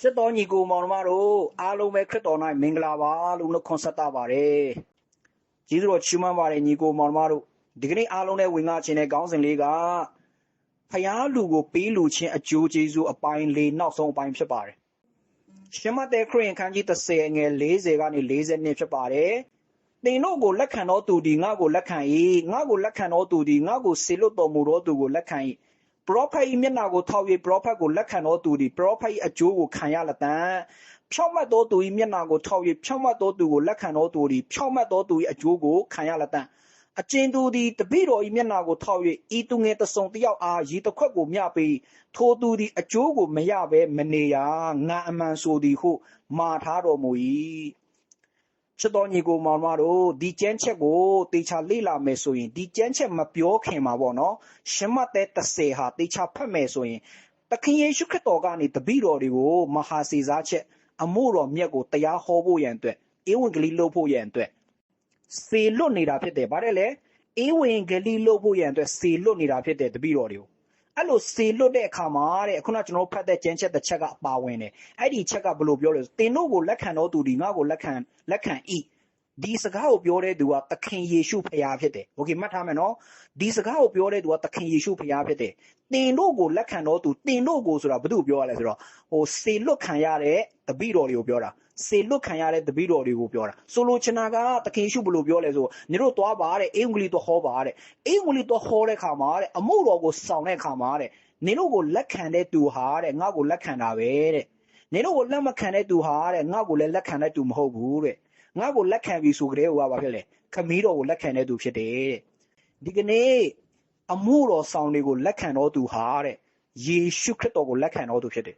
ချစ်တော်ညီကိုမောင်နှမတို့အားလုံးပဲခရစ်တော်၌မင်္ဂလာပါလို့နှုတ်ခွန်းဆက်တာပါတယ်။ကျေးဇူးတော်ချီးမွမ်းပါတယ်ညီကိုမောင်နှမတို့ဒီကနေ့အားလုံးနဲ့ဝင်ငါခြင်းတဲ့ခေါင်းစဉ်လေးကဖျားလူကိုပေးလူချင်းအကျိုးကျေးဇူးအပိုင်းလေးနောက်ဆုံးအပိုင်းဖြစ်ပါတယ်။ရှမတ်တဲ့ခရစ်ယာန်ခန်းကြီး30ငယ်40ကနေ40နှစ်ဖြစ်ပါတယ်။သင်တို့ကိုလက်ခံတော်သူဒီငါကိုလက်ခံ၏ငါကိုလက်ခံတော်သူဒီငါကိုဆေလွတ်တော်မူတော်သူကိုလက်ခံ၏ ပရောဖက်၏မျက်နှာကိုထောက်၍ပရောဖက်ကိုလက်ခံတော်သူသည်ပရောဖက်၏အကျိုးကိုခံရလတံဖြောက်မတ်တော်သူ၏မျက်နှာကိုထောက်၍ဖြောက်မတ်တော်သူကိုလက်ခံတော်သူသည်ဖြောက်မတ်တော်သူ၏အကျိုးကိုခံရလတံအကျဉ်သူသည်တပိတော်၏မျက်နှာကိုထောက်၍ဤသူငယ်တဆုံတယောက်အားရေတစ်ခွက်ကိုမျှပြီးထိုသူသည်အကျိုးကိုမရဘဲမနေရငါအမှန်ဆိုသည်ဟုမှာထားတော်မူ၏ ချစ်တော်ညီကိုမောင်မတို့ဒီကျမ်းချက်ကိုတေချာလေ့လာမယ်ဆိုရင်ဒီကျမ်းချက်မပြောခင်မှာပေါ့နော်ရှမတ်တဲ့30ဟာတေချာဖတ်မယ်ဆိုရင်သခင်ယေရှုခရစ်တော်ကနေတပည့်တော်တွေကိုမဟာစေစားချက် အမှုတော်မြတ်ကိုတရားဟောဖို့ရန်အတွက်ဧဝံဂေလိလုပ်ဖို့ရန်အတွက်စေလွတ်နေတာဖြစ်တယ်ဗါတယ်လေဧဝံဂေလိလုပ်ဖို့ရန်အတွက်စေလွတ်နေတာဖြစ်တယ်တပည့်တော်တွေကို အဲ့လိုစေလွတ်တဲ့အခါမှာတဲ့ခုနကျွန်တော်ဖတ်တဲ့ကျမ်းချက်တစ်ချက်ကအပါဝင်တယ်အဲ့ဒီချက်ကဘယ်လိုပြောလဲဆိုတင်တို့ကိုလက်ခံတော်သူဒီငါကိုလက်ခံလက်ခံဤ ဒီစကားကိုပြောတဲ့သူကသခင်ယေရှုဖခင်ဖြစ်တယ်โอเคမှတ်ထားမယ်နော်ဒီစကားကိုပြောတဲ့သူကသခင်ယေရှုဖခင်ဖြစ်တယ်တင်တို့ကိုလက်ခံတော်သူတင်တို့ကိုဆိုတာဘာလို့ပြောရလဲဆိုတော့ဟိုစေလွတ်ခံရတဲ့တပည့်တော်တွေကိုပြောတာစေလွတ်ခံရတဲ့တပည့်တော်တွေကိုပြောတာဆိုလိုချင်တာကသခင်ယေရှုဘယ်လိုပြောလဲဆိုညီတို့သွားပါတဲ့အင်္ဂလိပ်တော့ဟောပါတဲ့အင်္ဂလိပ်တော့ဟောတဲ့ခါမှာတဲ့အမှုတော်ကိုဆောင်တဲ့ခါမှာတဲ့နင်တို့ကိုလက်ခံတဲ့သူဟာတဲ့ငါ့ကိုလက်ခံတာပဲတဲ့နင်တို့ကိုလက်မခံတဲ့သူဟာတဲ့ငါ့ကိုလည်းလက်ခံတဲ့သူမဟုတ်ဘူးတဲ့ ငါ့ကိုလက်ခံပြီဆိုကြတဲ့ဟိုကဘာဖြစ်လဲခမီးတော်ကိုလက်ခံတဲ့သူဖြစ်တယ်တဲ့ဒီကနေ့အမှုတော်ဆောင်တွေကိုလက်ခံတော်သူဟာတဲ့ယေရှုခရစ်တော်ကိုလက်ခံတော်သူဖြစ်တယ်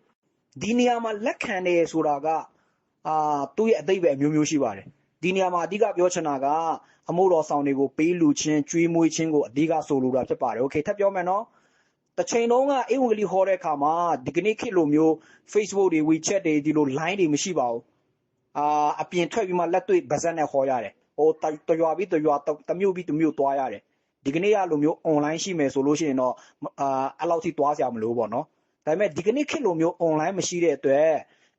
ဒီနေရာမှာလက်ခံတယ်ဆိုတာကအာသူ့ရဲ့အသိပဲအမျိုးမျိုးရှိပါတယ်ဒီနေရာမှာအဓိကပြောချင်တာကအမှုတော်ဆောင်တွေကိုပေးလူချင်းကျွေးမွေးခြင်းကိုအဓိကဆိုလိုတာဖြစ်ပါတယ်โอเคထပ်ပြောမယ်နော်တစ်ချိန်လုံးကအင်္ဂလိပ်ဟောတဲ့အခါမှာဒီကနေ့ခေတ်လိုမျိုး Facebook တွေ WeChat တွေဒီလို line တွေမရှိပါဘူး အာအပြင်ထွက်ပြီးမှလက်တွေ့ဗဇက်နဲ့ဟောရတယ်ဟိုတရွာပြီးတရွာတမျိုးပြီးတမျိုးသွားရတယ်ဒီကနေ့ကလိုမျိုး online ရှိမယ်ဆိုလို့ရှိရင်တော့အာအဲ့လောက်ထိသွားစရာမလိုပေါ့နော်ဒါပေမဲ့ဒီကနေ့ခေတ်လိုမျိုး online မရှိတဲ့အတွက်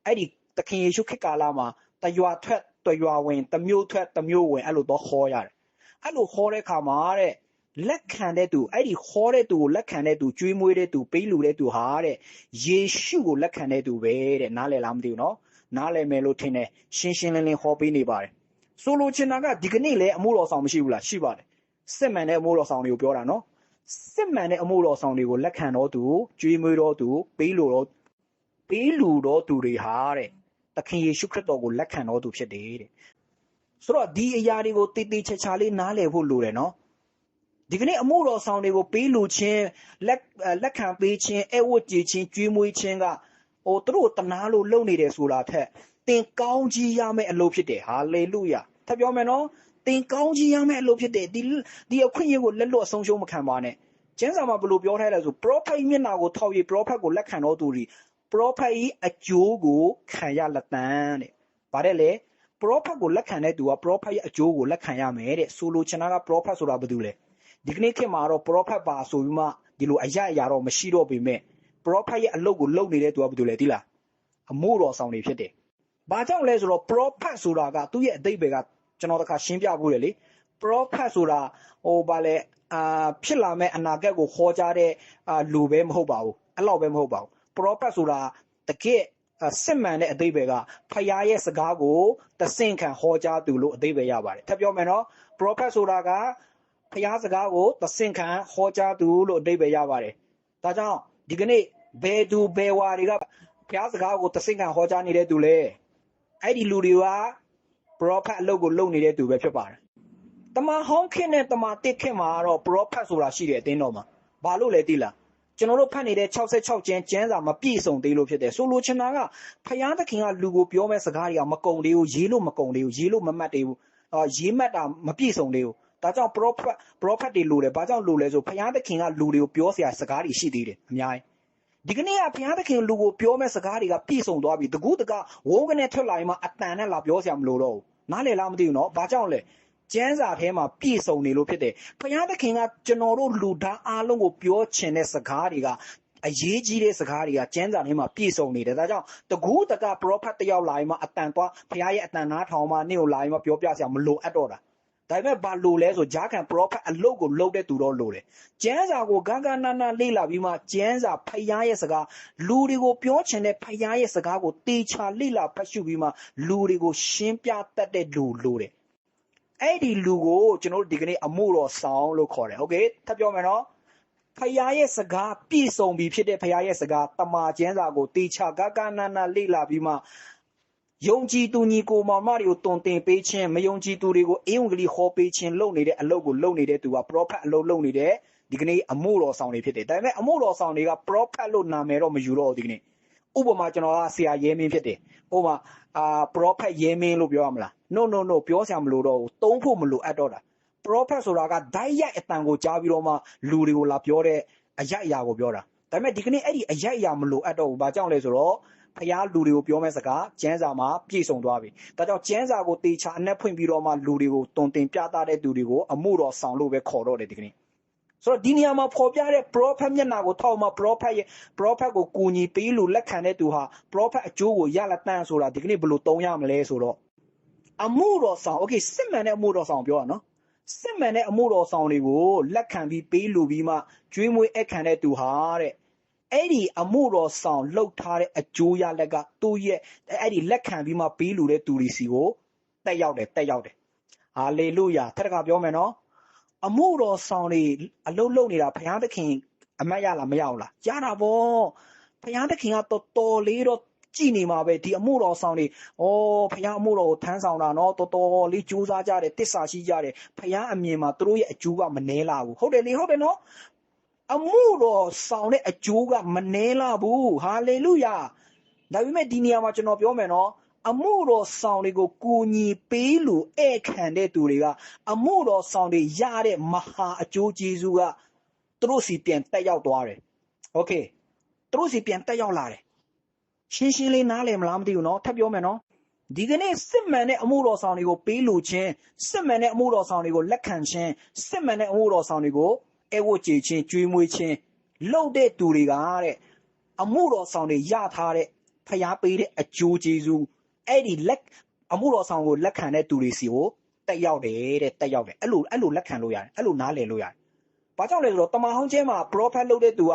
အဲ့ဒီသခင်ယေရှုခေတ်ကာလမှာတရွာထွက်တရွာဝင်တမျိုးထွက်တမျိုးဝင်အဲ့လိုတော့ဟောရတယ်အဲ့လိုဟောတဲ့ခါမှာတဲ့လက်ခံတဲ့သူအဲ့ဒီဟောတဲ့သူကိုလက်ခံတဲ့သူကျွေးမွေးတဲ့သူပေးလူတဲ့သူဟာတဲ့ယေရှုကိုလက်ခံတဲ့သူပဲတဲ့နားလည်လားမသိဘူးနော် နားလည်မယ်လို့ထင်တယ်ရှင်းရှင်းလင်းလင်းဟောပေးနေပါတယ်ဆိုလိုချင်တာကဒီကနေ့လည်းအမှုတော်ဆောင်မရှိဘူးလားရှိပါတယ်စစ်မှန်တဲ့အမှုတော်ဆောင်တွေကိုပြောတာနော်စစ်မှန်တဲ့အမှုတော်ဆောင်တွေကိုလက်ခံတော်သူကျွေးမွေးတော်သူပေးလူတော်ပေးလူတော်သူတွေဟာတဲ့သခင်ယေရှုခရစ်တော်ကိုလက်ခံတော်သူဖြစ်တယ်တဲ့ဆိုတော့ဒီအရာတွေကိုတည်တည်ချာချာလေးနားလည်ဖို့လိုတယ်နော်ဒီကနေ့အမှုတော်ဆောင်တွေကိုပေးလူချင်းလက်လက်ခံပေးခြင်းအဝတ်ကြည်ခြင်းကျွေးမွေးခြင်းက ဟိုသူတို့တနာလို့လုပ်နေတယ်ဆိုတာထက်သင်ကောင်းကြီးရမယ့်အလုပ်ဖြစ်တယ်ဟာလေလုယာထပ်ပြောမယ်နော်သင်ကောင်းကြီးရမယ့်အလုပ်ဖြစ်တယ်ဒီဒီအခွင့်အရေးကိုလက်လွတ်အဆုံးရှုံးမခံပါနဲ့ကျမ်းစာမှာဘယ်လိုပြောထားလဲဆို prophet မျက်နှာကိုထောက်ပြီး prophet ကိုလက်ခံတော်သူတွေ prophet ဤအကျိုးကိုခံရလက်တန်းတဲ့ဗါတဲ့လေ prophet ကိုလက်ခံတဲ့သူက prophet ရဲ့အကျိုးကိုလက်ခံရမယ်တဲ့ဆိုလိုချင်တာက prophet ဆိုတာဘာတူလဲဒီကနေ့ခေတ်မှာတော့ prophet ပါဆိုပြီးမှဒီလိုအရအရာတော့မရှိတော့ပေမဲ့ prophet ရဲ့အလုပ်ကိုလုပ်နေတဲ့သူကဘာတူလဲသိလားအမို့တော်ဆောင်နေဖြစ်တယ်။ဘာကြောင့်လဲဆိုတော့ prophet ဆိုတာကသူ့ရဲ့အတိတ်ပဲကကျွန်တော်တခါရှင်းပြဖို့တယ်လေ prophet ဆိုတာဟိုဗာလဲအာဖြစ်လာမဲ့အနာဂတ်ကိုခေါ်ကြားတဲ့အာလူပဲမဟုတ်ပါဘူးအဲ့လောက်ပဲမဟုတ်ပါဘူး prophet ဆိုတာတကယ်စစ်မှန်တဲ့အတိတ်ပဲကဖယားရဲ့စကားကိုတဆင့်ခံဟောကြားသူလို့အတိတ်ပဲရပါတယ်ထပ်ပြောမယ်နော် prophet ဆိုတာကဖယားစကားကိုတဆင့်ခံဟောကြားသူလို့အတိတ်ပဲရပါတယ်ဒါကြောင့် ဒီကနေ့ဘယ်သူဘယ်ဝါတွေကဖယားစကားကိုတဆင့်ခံဟောကြားနေတဲ့သူလဲအဲ့ဒီလူတွေက prophet အလုပ်ကိုလုပ်နေတဲ့သူပဲဖြစ်ပါတယ်တမန်ဟောင်းခင်နဲ့တမန်တစ်ခင်မှာတော့ prophet ဆိုတာရှိတယ်အတင်းတော်မှာဘာလို့လဲသိလားကျွန်တော်တို့ဖတ်နေတဲ့66ကျမ်းကျမ်းစာမပြည့်စုံသေးလို့ဖြစ်တယ်ဆိုလိုချင်တာကဖယားသခင်ကလူကိုပြောမဲ့စကားတွေကမကုံသေးဘူးရေးလို့မကုံသေးဘူးရေးလို့မမှတ်သေးဘူးအာရေးမှတ်တာမပြည့်စုံသေးဘူး ဒါကြောင့် prophet prophet တွေလိုတယ်ဘာကြောင့်လိုလဲဆိုဘုရားသခင်ကလူတွေကိုပြောစရာစကားတွေရှိသေးတယ်အများကြီးဒီကနေ့ကဘုရားသခင်လူကိုပြောမဲ့စကားတွေကပြည့်စုံသွားပြီတကူတကဝုန်းကနေထွက်လာရင်မှအတန်နဲ့လာပြောစရာမလိုတော့ဘူးနားလည်လားမသိဘူးနော်ဘာကြောင့်လဲကျမ်းစာထဲမှာပြည့်စုံနေလို့ဖြစ်တယ်ဘုရားသခင်ကကျွန်တော်တို့လူသားအားလုံးကိုပြောချင်တဲ့စကားတွေကအရေးကြီးတဲ့စကားတွေကကျမ်းစာထဲမှာပြည့်စုံနေတယ်ဒါကြောင့်တကူတကပရောဖက်တယောက်လာရင်မှအတန်သွားဘုရားရဲ့အတန်နားထောင်မှနေ့ကိုလာရင်မှပြောပြစရာမလိုအပ်တော့တာ ဒါပေမဲ့ဘာလို့လဲဆိုဂျာခံပရောဖက်အလုတ်ကိုလုတ်တဲ့သူတော့လို့တယ်ကျမ်းစာကိုဂဂနာနာလေ့လာပြီးမှကျမ်းစာဖယားရဲ့စကားလူတွေကိုပြောချင်တဲ့ဖယားရဲ့စကားကိုတေချာလေ့လာဖတ်ရှုပြီးမှလူတွေကိုရှင်းပြတတ်တဲ့လူလို့တယ်အဲ့ဒီလူကိုကျွန်တော်တို့ဒီကနေ့အမှုတော်ဆောင်လို့ခေါ်တယ်ဟုတ်ကဲ့ထပ်ပြောမယ်နော်ဖယားရဲ့စကားပြည့်စုံပြီဖြစ်တဲ့ဖယားရဲ့စကားတမာကျမ်းစာကိုတေချာဂဂနာနာလေ့လာပြီးမှ ယုံကြည်သူညီကိုမောင်မတွေကိုတုံတင်ပေးခြင်းမယုံကြည်သူတွေကိုအယုံကလေးဟောပေးခြင်းလုပ်နေတဲ့အလုပ်ကိုလုပ်နေတဲ့သူက prophet အလုပ်လုပ်နေတဲ့ဒီကနေ့အမှုတော်ဆောင်တွေဖြစ်တယ်ဒါပေမဲ့အမှုတော်ဆောင်တွေက prophet လို့နာမည်တော့မယူတော့ဘူးဒီကနေ့ဥပမာကျွန်တော်ကဆရာရဲမင်းဖြစ်တယ်ဥပမာအာ prophet ရဲမင်းလို့ပြောရမလား no no no ပြောစရာမလိုတော့ဘူးသုံးဖို့မလိုအပ်တော့တာ prophet ဆိုတာကဓာတ်ရိုက်အတန်ကိုကြားပြီးတော့မှလူတွေကိုလာပြောတဲ့အရိုက်အရာကိုပြောတာဒါပေမဲ့ဒီကနေ့အဲ့ဒီအရိုက်အရာမလိုအပ်တော့ဘူးဘာကြောင့်လဲဆိုတော့ ဖျားလူတွေကိုပြောမဲ့စကားကျမ်းစာမှာပြည့်စုံသွားပြီဒါကြောင့်ကျမ်းစာကိုတေချာအနက်ဖွင့်ပြီးတော့မှလူတွေကိုတုံတင်ပြသတဲ့သူတွေကိုအမှုတော်ဆောင်လို့ပဲခေါ်တော့တယ်ဒီကနေ့ဆိုတော့ဒီနေရာမှာပေါ်ပြတဲ့ prophet မျက်နှာကိုထောက်မှ prophet ရဲ့ prophet ကိုကူညီပေးလို့လက်ခံတဲ့သူဟာ prophet အကျိုးကိုရလက်တန်းဆိုတာဒီကနေ့ဘယ်လိုသုံးရမလဲဆိုတော့အမှုတော်ဆောင် okay စစ်မှန်တဲ့အမှုတော်ဆောင်ပြောရနော်စစ်မှန်တဲ့အမှုတော်ဆောင်တွေကိုလက်ခံပြီးပေးလူပြီးမှကျွေးမွေးအခမ်းတဲ့သူဟာတဲ့ အဲ့ဒီအမှုတော်ဆောင်လှုပ်ထားတဲ့အကျိုးရလက်ကသူ့ရဲ့အဲ့ဒီလက်ခံပြီးမှပေးလူတဲ့သူတွေစီကိုတက်ရောက်တယ်တက်ရောက်တယ်ဟာလေလုယာထပ်တစ်ခါပြောမယ်နော်အမှုတော်ဆောင်တွေအလုတ်လုတ်နေတာဘုရားသခင်အမတ်ရလားမရဘူးလားရတာဗောဘုရားသခင်ကတော်တော်လေးတော့ကြည်နေမှာပဲဒီအမှုတော်ဆောင်တွေဩဘုရားအမှုတော်ကိုထမ်းဆောင်တာနော်တော်တော်လေးကြိုးစားကြတယ်တစ္ဆာရှိကြတယ်ဘုရားအမြင်မှာသူတို့ရဲ့အကျိုးကမနှဲလာဘူးဟုတ်တယ်လေဟုတ်တယ်နော် အမှုတော်ဆောင်တဲ့အကျိုးကမနှဲလာဘူးဟာလေလုယာဒါပေမဲ့ဒီနေရာမှာကျွန်တော်ပြောမယ်နော်အမှုတော်ဆောင်တွေကိုကိုညီပေးလို့ဧခံတဲ့သူတွေကအမှုတော်ဆောင်တွေရတဲ့မဟာအကျိုးကျေးဇူးကသူတို့စီပြန်တက်ရောက်သွားတယ်။ Okay သူတို့စီပြန်တက်ရောက်လာတယ်။ရှင်းရှင်းလေးနားလည်မလားမသိဘူးနော်ထပ်ပြောမယ်နော်။ဒီကနေ့စစ်မှန်တဲ့အမှုတော်ဆောင်တွေကိုပေးလို့ခြင်းစစ်မှန်တဲ့အမှုတော်ဆောင်တွေကိုလက်ခံခြင်းစစ်မှန်တဲ့အမှုတော်ဆောင်တွေကို အဲဝတ်ကြည်ခြင်းကြွေးမွေးခြင်းလှုပ်တဲ့သူတွေကတဲ့အမှုတော်ဆောင်တွေရထားတဲ့ဖျားပေးတဲ့အကျိုးကျေးဇူးအဲ့ဒီလက်အမှုတော်ဆောင်ကိုလက်ခံတဲ့သူတွေစီကိုတက်ရောက်တယ်တဲ့တက်ရောက်တယ်အဲ့လိုအဲ့လိုလက်ခံလို့ရတယ်အဲ့လိုနားလည်လို့ရတယ်ဘာကြောင့်လဲဆိုတော့တမန်ဟောင်းကျဲမှာ prophet လုပ်တဲ့သူက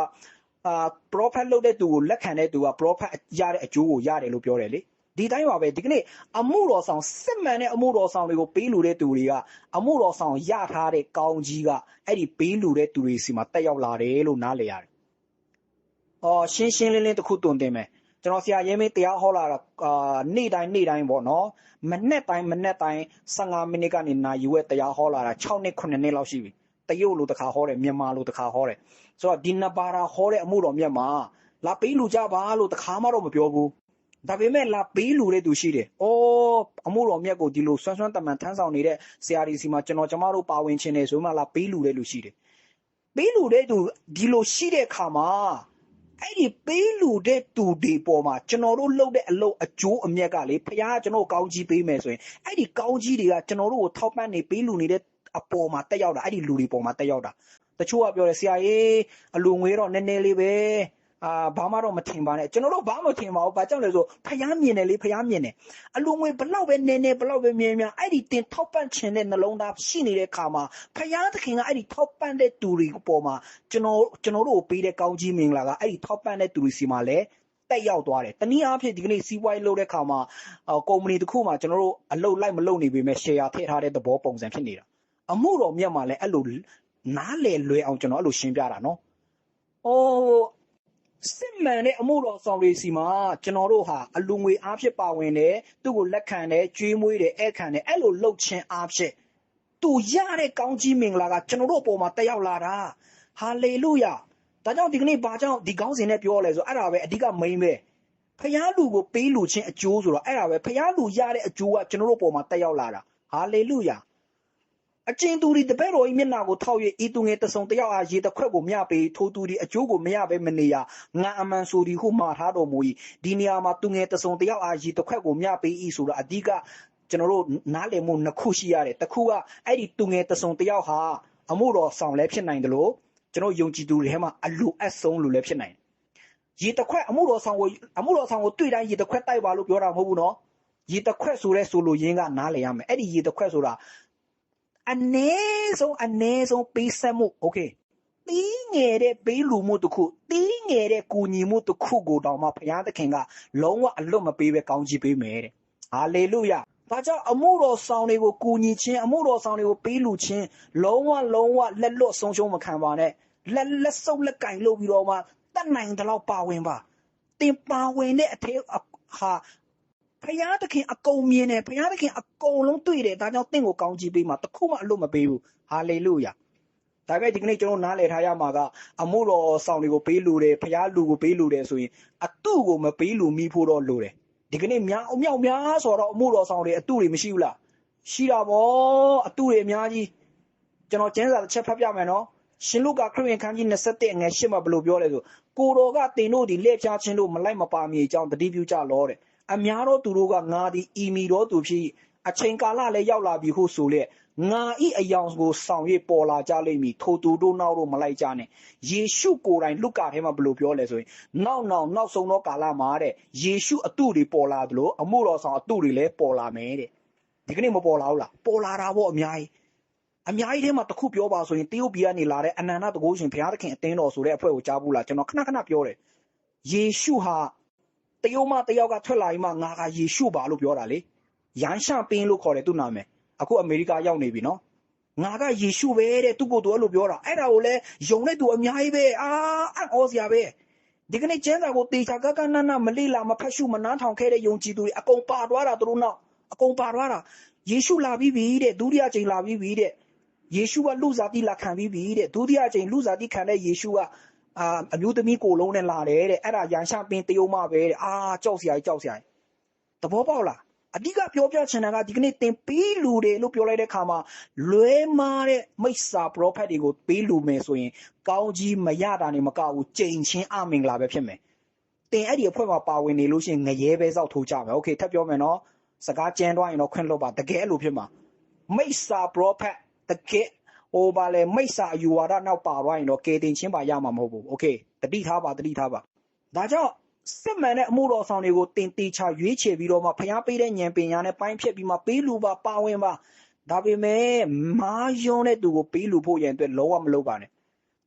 အာ prophet လုပ်တဲ့သူကိုလက်ခံတဲ့သူက prophet ရတဲ့အကျိုးကိုရတယ်လို့ပြောတယ်လေ ဒီတိုင်းပါပဲဒီကနေ့အမှုတော်ဆောင်စစ်မှန်တဲ့အမှုတော်ဆောင်တွေကိုပေးလူတဲ့သူတွေကအမှုတော်ဆောင်ရထားတဲ့ကောင်းကြီးကအဲ့ဒီပေးလူတဲ့သူတွေစီမှာတက်ရောက်လာတယ်လို့နားလည်ရတယ်။အော်ရှင်းရှင်းလင်းလင်းတစ်ခုတွင်တင်မယ်။ကျွန်တော်ဆရာရဲမင်းတရားဟောလာတာအာနေ့တိုင်းနေ့တိုင်းပေါ့နော်။မနေ့တိုင်းမနေ့တိုင်း15မိနစ်ကနေနာယူဝဲတရားဟောလာတာ6နှစ်9နှစ်လောက်ရှိပြီ။တရုတ်လိုတစ်ခါဟောတယ်မြန်မာလိုတစ်ခါဟောတယ်။ဆိုတော့ဒီနှစ်ပါးတာဟောတဲ့အမှုတော်မြတ်မှာလာပေးလူကြပါလို့တစ်ခါမှတော့မပြောဘူး။ ဒါပေမဲ့လာပေးလူတဲ့သူရှိတယ်။အော်အမှုတော်မြတ်ကိုဒီလိုဆွမ်းဆွမ်းတမန်ထမ်းဆောင်နေတဲ့ဆရာဒီစီမှာကျွန်တော်ကျမတို့ပါဝင်ခြင်းနေဆိုမှလာပေးလူတဲ့လူရှိတယ်။ပေးလူတဲ့သူဒီလိုရှိတဲ့အခါမှာအဲ့ဒီပေးလူတဲ့သူတွေပေါ်မှာကျွန်တော်တို့လုပ်တဲ့အလုပ်အကျိုးအမြတ်ကလေဖခင်ကကျွန်တော်ကောင်းကြီးပေးမယ်ဆိုရင်အဲ့ဒီကောင်းကြီးတွေကကျွန်တော်တို့ကိုထောက်ပံ့နေပေးလူနေတဲ့အပေါ်မှာတက်ရောက်တာအဲ့ဒီလူတွေပေါ်မှာတက်ရောက်တာတချို့ကပြောတယ်ဆရာကြီးအလူငွေတော့နည်းနည်းလေးပဲ အာဘာမှတော့မထင်ပါနဲ့ကျွန်တော်တို့ဘာမှမထင်ပါဘူးဘာကြောင့်လဲဆိုဖျားမြင်တယ်လေဖျားမြင်တယ်အလူငွေဘလောက်ပဲနေနေဘလောက်ပဲမြင်မြင်အဲ့ဒီတင်ထောက်ပံ့ခြင်းတဲ့နှလုံးသားရှိနေတဲ့ခါမှာဖျားသခင်ကအဲ့ဒီထောက်ပံ့တဲ့သူတွေပေါ်မှာကျွန်တော်ကျွန်တော်တို့ကိုပေးတဲ့ကောင်းကြီးမင်္ဂလာကအဲ့ဒီထောက်ပံ့တဲ့သူတွေစီမှာလဲတက်ရောက်သွားတယ်။တနည်းအားဖြင့်ဒီကနေ့စီးပွားရေးလုပ်တဲ့ခါမှာကုမ္ပဏီတစ်ခုမှာကျွန်တော်တို့အလုပ်လိုက်မလုပ်နေပေမဲ့ share ထည့်ထားတဲ့သဘောပုံစံဖြစ်နေတာ။အမှုတော်မြတ်မှာလည်းအဲ့လိုနားလေလွယ်အောင်ကျွန်တော်အဲ့လိုရှင်းပြတာနော်။အိုး စစ်မှန်တဲ့အမှုတော်ဆောင်တွေစီမှာကျွန်တော်တို့ဟာအလူငွေအားဖြင့်ပါဝင်တယ်သူ့ကိုလက်ခံတယ်ကြွေးမွေးတယ်ဧခံတယ်အဲ့လိုလှုပ်ခြင်းအားဖြင့်သူရတဲ့ကောင်းကြီးမင်္ဂလာကကျွန်တော်တို့အပေါ်မှာတက်ရောက်လာတာဟာလေလုယာဒါကြောင့်ဒီကနေ့ဘာကြောင့်ဒီကောင်းစဉ်နဲ့ပြောရလဲဆိုအဲ့ဒါပဲအဓိက main ပဲဖျားလူကိုပေးလူချင်းအကျိုးဆိုတော့အဲ့ဒါပဲဖျားလူရတဲ့အကျိုးကကျွန်တော်တို့အပေါ်မှာတက်ရောက်လာတာဟာလေလုယာ အကျဉ်သူဒီတပည့်တော်၏မျက်နှာကိုထောက်၍ဤသူငယ်တဆုံတယောက်အားရေတခွက်ကိုမျှပေးထိုသူဒီအကျိုးကိုမရဘဲမနေရငါအမှန်ဆိုသည်ဟုမှားထားတော်မူ၏ဒီနေရာမှာသူငယ်တဆုံတယောက်အားရေတခွက်ကိုမျှပေး၏ဆိုတော့အဓိကကျွန်တော်တို့နားလည်မှုနှစ်ခုရှိရတယ်တစ်ခုကအဲ့ဒီသူငယ်တဆုံတယောက်ဟာအမှုတော်ဆောင်လည်းဖြစ်နိုင်တယ်လို့ကျွန်တော်ယုံကြည်သူတွေထဲမှာအလိုအပ်ဆုံးလို့လည်းဖြစ်နိုင်တယ်ရေတစ်ခွက်အမှုတော်ဆောင်ကိုအမှုတော်ဆောင်ကိုတွေ့တိုင်းရေတစ်ခွက်တိုက်ပါလို့ပြောတာမဟုတ်ဘူးနော်ရေတစ်ခွက်ဆိုတဲ့ဆိုလိုရင်းကနားလည်ရမယ်အဲ့ဒီရေတစ်ခွက်ဆိုတာ အနည်းဆုံးအနည်းဆုံးပေးဆက်မှုโอเคတီးငယ်တဲ့ပေးလူမှုတစ်ခုတီးငယ်တဲ့ကူညီမှုတစ်ခုကိုတောင်မှဘုရားသခင်ကလုံးဝအလွတ်မပေးပဲကောင်းချီးပေးမယ်တဲ့ဟာလေလုယာဒါကြောင့်အမှုတော်ဆောင်တွေကိုကူညီခြင်းအမှုတော်ဆောင်တွေကိုပေးလူခြင်းလုံးဝလုံးဝလက်လွတ်ဆုံးရှုံးမခံပါနဲ့လက်လက်စုပ်လက်ကင်လုပ်ပြီးတော့မှတတ်နိုင်တဲ့လောက်ပါဝင်ပါတင်ပါဝင်တဲ့အထေဟာ ဖယားသခင်အကုန်မြင်တယ်ဖယားသခင်အကုန်လုံးတွေ့တယ်ဒါကြောင့်တင့်ကိုကောင်းချီးပေးမှာတခုမှအလွတ်မပေးဘူးဟာလေလုယာဒါပေမဲ့ဒီကနေ့ကျွန်တော်နားလည်ထားရမှာကအမှုတော်ဆောင်တွေကိုပေးလူတယ်ဖယားလူကိုပေးလူတယ်ဆိုရင်အတုကိုမပေးလူမိဖို့တော့လိုတယ်ဒီကနေ့များအမြောက်များဆိုတော့အမှုတော်ဆောင်တွေအတုတွေမရှိဘူးလားရှိတာဗောအတုတွေအများကြီးကျွန်တော်ကျန်းစာတစ်ချက်ဖတ်ပြမယ်နော်ရှင်လုကာခရစ်ဝင်ခန်းကြီး27အငယ်8မှာဘယ်လိုပြောလဲဆိုကိုတော်ကတင်တို့ဒီလက်ဖြားခြင်းတို့မလိုက်မပါမီအကြောင်းတတိပြုကြလောတဲ့ အများသောသူတို့ကငါသည်ဤမီတော်သူဖြစ်အချိန်ကာလလည်းရောက်လာပြီဟုဆိုလျက်ငါဤအယောင်ကိုဆောင်၍ပေါ်လာကြလိမ့်မည်ထိုသူတို့နောက်တော့မလိုက်ကြနဲ့ယေရှုကိုယ်တိုင်လုကာထဲမှာဘယ်လိုပြောလဲဆိုရင်နောက်နောက်နောက်ဆုံးသောကာလမှာတဲ့ယေရှုအတုတွေပေါ်လာသလိုအမှုတော်ဆောင်အတုတွေလည်းပေါ်လာမယ်တဲ့ဒီကနေ့မပေါ်လာဘူးလားပေါ်လာတာပေါ့အများကြီးအများကြီးထဲမှာတစ်ခုပြောပါဆိုရင်တရုတ်ပြည်ကနေလာတဲ့အနန္တတကုရှင်ဘုရားသခင်အတင်းတော်ဆိုတဲ့အဖွဲ့ကိုကြားဘူးလားကျွန်တော်ခဏခဏပြောတယ်ယေရှုဟာ တရုတ်မတယောက်ကထွက်လာပြီးမှငါကယေရှုပါလို့ပြောတာလေရန်ရှာပင်းလို့ခေါ်တယ်သူ့နာမည်အခုအမေရိကရောက်နေပြီနော်ငါကယေရှုပဲတဲ့သူ့ကိုယ်သူအဲ့လိုပြောတာအဲ့ဒါကိုလည်းယုံတဲ့သူအများကြီးပဲအာအံ့ဩစရာပဲဒီကနေ့ကျမ်းစာကိုတေချာကကနနမလေးလာမဖတ်ရှုမနားထောင်ခဲ့တဲ့ယုံကြည်သူတွေအကုန်ပါသွားတာသူတို့နောက်အကုန်ပါသွားတာယေရှုလာပြီးပြီတဲ့ဒုတိယချိန်လာပြီးပြီတဲ့ယေရှုကလူစားတိလာခံပြီးပြီတဲ့ဒုတိယချိန်လူစားတိခံတဲ့ယေရှုက အာအမျိုးသမီးကိုလုံးနဲ့လာတယ်တဲ့အဲ့ဒါရန်ရှာပင်တယုံမပဲတဲ့အာကြောက်စရာကြီးကြောက်စရာကြီးသဘောပေါက်လားအဓိကပြောပြချင်တာကဒီကနေ့သင်ပေးလူတွေလို့ပြောလိုက်တဲ့အခါမှာလွဲမားတဲ့မိစ္ဆာပရောဖက်တွေကိုပေးလူမယ်ဆိုရင်ကောင်းကြီးမရတာနေမကဘူးကြိမ်ချင်းအမင်္ဂလာပဲဖြစ်မယ်။သင်အဲ့ဒီအဖွဲ့မှာပါဝင်နေလို့ရှိရင်ငရဲပဲစောက်ထိုးကြမယ်။ Okay ထပ်ပြောမယ်နော်။စကားကြမ်းသွားရင်တော့ခွင့်လွတ်ပါတကယ်လို့ဖြစ်မှာမိစ္ဆာပရောဖက်တကယ် ဟိုပါလေမိစ္ဆာအယူဝါဒနောက်ပါသွားရင်တော့ကေတင်ချင်းပါရမှာမဟုတ်ဘူး။ Okay တတိထားပါတတိထားပါ။ဒါကြောင့်စစ်မှန်တဲ့အမှုတော်ဆောင်တွေကိုတင်တေချာရွေးချယ်ပြီးတော့မှဖျားပေးတဲ့ဉာဏ်ပညာနဲ့ပိုင်းဖြတ်ပြီးမှပေးလူပါပါဝင်ပါဒါပေမဲ့မာယွန်းတဲ့သူကိုပေးလူဖို့ရန်အတွက်လုံးဝမလုပ်ပါနဲ့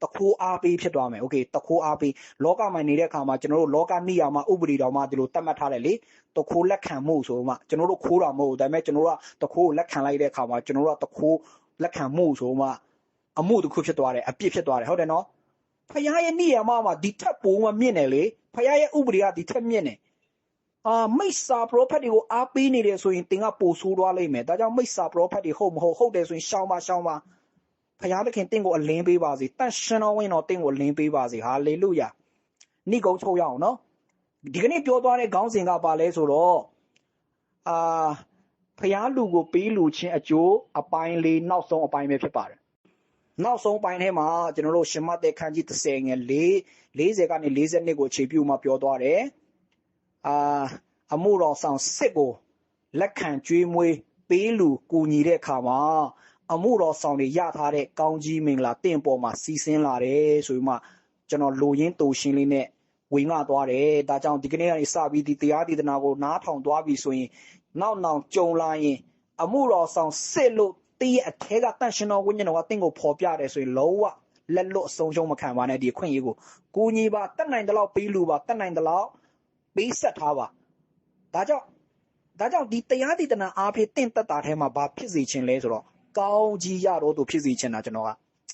တခိုးအားပေးဖြစ်သွားမယ်โอเคတခိုးအားပေးလောကမှာနေတဲ့အခါမှာကျွန်တော်တို့လောကနိယာမဥပဒေတော်မှာဒီလိုတတ်မှတ်ထားတယ်လေတခိုးလက်ခံမှုဆိုမှကျွန်တော်တို့ခိုးတာမဟုတ်ဘူးဒါပေမဲ့ကျွန်တော်တို့ကတခိုးကိုလက်ခံလိုက်တဲ့အခါမှာကျွန်တော်တို့ကတခိုး လက်ခံမှုဆိုမှအမှုတစ်ခုဖြစ်သွားတယ်အပြစ်ဖြစ်သွားတယ်ဟုတ်တယ်နော်ဖခင်ရဲ့နိယာမမှာဒီထက်ပိုမှမြင့်တယ်လေဖခင်ရဲ့ဥပဒေကဒီထက်မြင့်တယ်အာမိစ္ဆာပရောဖက်တွေကိုအားပေးနေတယ်ဆိုရင်တင်ကပိုဆိုးသွားလိမ့်မယ်ဒါကြောင့်မိစ္ဆာပရောဖက်တွေဟုတ်မဟုတ်ဟုတ်တယ်ဆိုရင်ရှောင်းပါရှောင်းပါဖခင်သခင်တင့်ကိုအလင်းပေးပါစေတန်ရှင်တော်ဝင်တော်တင့်ကိုအလင်းပေးပါစေဟာလေလုယာနှိကုံချုပ်ရအောင်နော်ဒီကနေ့ပြောသွားတဲ့ခေါင်းစဉ်ကပါလဲဆိုတော့အာ ဖခင်လူကိုပေးလူချင်းအကျိုးအပိုင်းလေးနောက်ဆုံးအပိုင်းပဲဖြစ်ပါတယ်နောက်ဆုံးပိုင်းထဲမှာကျွန်တော်တို့ရှမတ်တဲ့ခန်းကြီး30ငယ်4 40ကနေ42ကိုအခြေပြုမှပြောသွားတယ်အာအမှုတော်ဆောင်စစ်ကိုလက်ခံကျွေးမွေးပေးလူကူညီတဲ့အခါမှာအမှုတော်ဆောင်တွေရထားတဲ့ကောင်းကြီးမင်္ဂလာတင့်ပေါ်မှာစီးဆင်းလာတယ်ဆိုပြီးမှကျွန်တော်လိုရင်းတူရှင်းလေးနဲ့ဝင်ငှသွားတယ်ဒါကြောင့်ဒီကနေ့ကနေစပြီးဒီတရားဒေသနာကိုနားထောင်သွားပြီဆိုရင် နောက်နောက်ကြုံလာရင် အမှုတော်ဆောင်စစ်လို့တည့်ရဲ့အထဲကတန့်ရှင်တော်ဝိညာဉ်တော်ကတင့်ကိုဖော်ပြတယ်ဆိုရင်လုံးဝလက်လွတ်အဆုံးရှုံးမခံပါနဲ့ဒီအခွင့်အရေးကိုကိုကြီးပါတက်နိုင်တဲ့လောက်ပေးလူပါတက်နိုင်တဲ့လောက်ပေးဆက်ထားပါဒါကြောင့်ဒါကြောင့်ဒီတရားဒေသနာအားဖြင့်တင့်တက်တာထဲမှာဘာဖြစ်စေခြင်းလဲဆိုတော့ကောင်းကြီးရတော့သူဖြစ်စေခြင်းတာကျွန်တော်က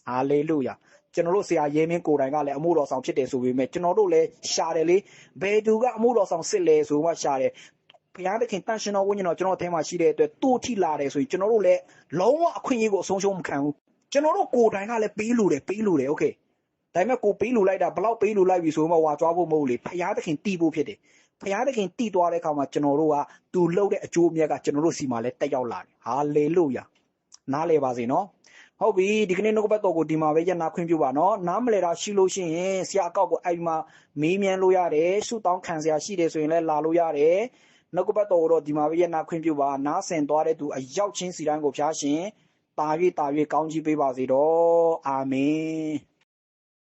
ဟာလေလုယာကျွန်တော်တို့ဆရာရဲမင်းကိုယ်တိုင်ကလည်းအမှုတော်ဆောင်ဖြစ်တယ်ဆိုပေမဲ့ကျွန်တော်တို့လည်းရှာတယ်လေဘယ်သူကအမှုတော်ဆောင်စစ်လဲဆိုမှရှာတယ် ဘုရားသခင်တန်ရှင်တော်ဝိညာဉ်တော်ကျွန်တော်အထဲမှာရှိတဲ့အတွက်တိုးထိလာတယ်ဆိုရင်ကျွန်တော်တို့လည်းလုံးဝအခွင့်အရေးကိုအဆုံးရှုံးမခံဘူးကျွန်တော်တို့ကိုယ်တိုင်ကလည်းပေးလို့တယ်ပေးလို့တယ်โอเคဒါပေမဲ့ကိုပေးလို့လိုက်တာဘလောက်ပေးလို့လိုက်ပြီဆိုမှဝါကြွားဖို့မဟုတ်လေဘုရားသခင်တီးဖို့ဖြစ်တယ်ဘုရားသခင်တည်သွားတဲ့အခါမှာကျွန်တော်တို့ကသူလှုပ်တဲ့အကျိုးအမြတ်ကကျွန်တော်တို့စီမှာလည်းတက်ရောက်လာတယ်ဟာလေလုယာနားလေပါစေနော်ဟုတ်ပြီဒီကနေ့နှုတ်ဘတ်တော်ကိုဒီမှာပဲရနာခွင့်ပြုပါနော်နားမလဲတာရှိလို့ရှိရင်ဆရာအကောက်ကိုအဲ့ဒီမှာမေးမြန်းလို့ရတယ်ဆုတောင်းခံစရာရှိတယ်ဆိုရင်လည်းလာလို့ရတယ် နှုတ်ဘတ်တော်ကိုတော့ဒီမှာပဲရနာခွင့်ပြုပါနားဆင်သွားတဲ့သူအရောက်ချင်းစီတိုင်းကိုဖျားရှင်တာ၍တာ၍ကောင်းကြီးပေးပါစေတော့အာမင်